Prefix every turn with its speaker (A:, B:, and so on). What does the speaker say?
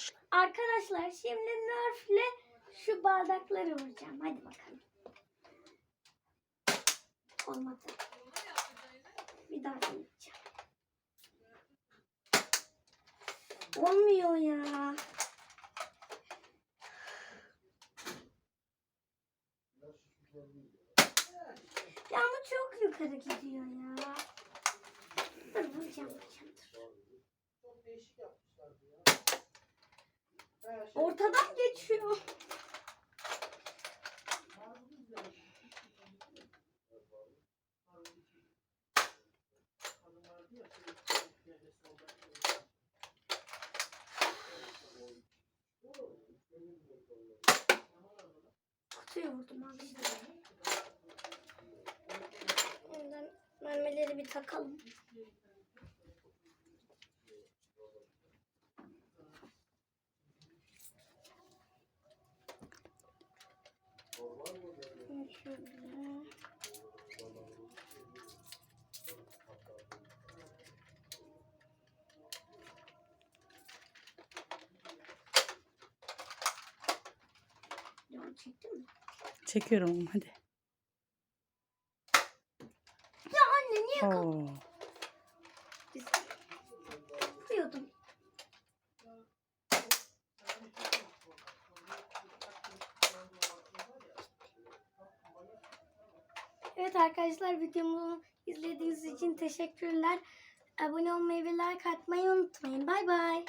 A: Başla.
B: Arkadaşlar şimdi Nerf'le şu bardakları vuracağım. Hadi bakalım. Olmadı. Bir daha deneyeceğim. Olmuyor ya. Ya ama çok yukarı gidiyor ya. Dur vuracağım vuracağım dur. Ortadan geçiyor. Kutuya vurdum abi. Ondan mermileri bir takalım. Çektin mi?
A: Çekiyorum hadi.
B: Ya anne niye
A: Oo.
B: Evet arkadaşlar videomu izlediğiniz için teşekkürler. Abone olmayı ve like atmayı unutmayın. Bay bay.